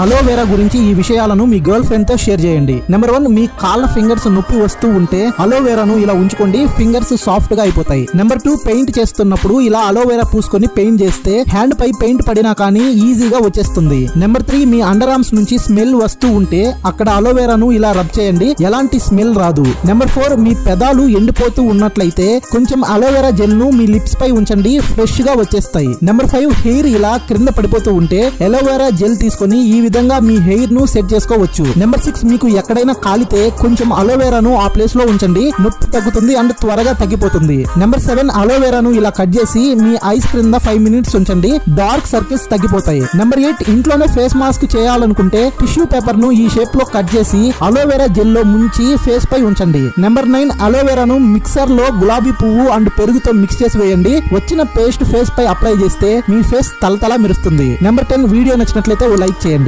Aloe vera గురించి ఈ విషయాలను మీ గర్ల్ ఫ్రెండ్తో షేర్ చేయండి. నెంబర్ వన్ మీ కాళ్ళ ఫింగర్స్ నొప్పి వస్తూ ఉంటే అలోవెరాను ఇలా ఉంచుకోండి ఫింగర్స్ సాఫ్ట్గా అయిపోతాయి. నెంబర్ టూ పెయింట్ చేస్తున్నప్పుడు ఇలా అలోవెరా పూసుకొని పెయింట్ చేస్తే హ్యాండ్ పై పెయింట్ పడినా కానీ ఈజీగా వచ్చేస్తుంది. నెంబర్ త్రీ మీ అండర్ ఆర్మ్స్ నుంచి స్మెల్ వస్తూ ఉంటే అక్కడ అలోవెరాను ఇలా రబ్ చేయండి ఎలాంటి స్మెల్ రాదు. నెంబర్ ఫోర్ మీ పెదాలు ఎండిపోతూ ఉన్నట్లయితే కొంచెం అలోవెరా జెల్ను మీ లిప్స్ పై ఉంచండి ఫ్రెష్గా వచ్చేస్తాయి. నెంబర్ ఫైవ్ హెయిర్ ఇలా క్రింద పడిపోతూ ఉంటే అలోవెరా జెల్ తీసుకొని ఈ విధంగా మీ హెయిర్ను సెట్ చేసుకోవచ్చు. నెంబర్ సిక్స్ మీకు ఎక్కడైనా కాలితే కొంచెం అలోవెరాను ఆ ప్లేస్లో ఉంచండి. నొప్పి తగ్గుతుంది అండ్ త్వరగా తగ్గిపోతుంది. నెంబర్ సెవెన్ అలోవెరాను ఇలా కట్ చేసి మీ ఐస్ క్రింద ఫైవ్ మినిట్స్ ఉంచండి. డార్క్ సర్కిల్స్ తగ్గిపోతాయి. నెంబర్ ఎయిట్ ఇంట్లోనే ఫేస్ మాస్క్ చేయాలనుకుంటే టిష్యూ పేపర్ను ఈ షేప్లో కట్ చేసి అలోవెరా జెల్లో ముంచి ఫేస్ పై ఉంచండి. నెంబర్ నైన్ అలోవెరాను మిక్సర్లో గులాబీ పువ్వు అండ్ పెరుగుతో మిక్స్ చేసి వేయండి. వచ్చిన పేస్ట్ ఫేస్ పై అప్లై చేస్తే మీ ఫేస్ తలతల మెరుస్తుంది. నెంబర్ టెన్ వీడియో నచ్చినట్లయితే ఓ లైక్ చేయండి.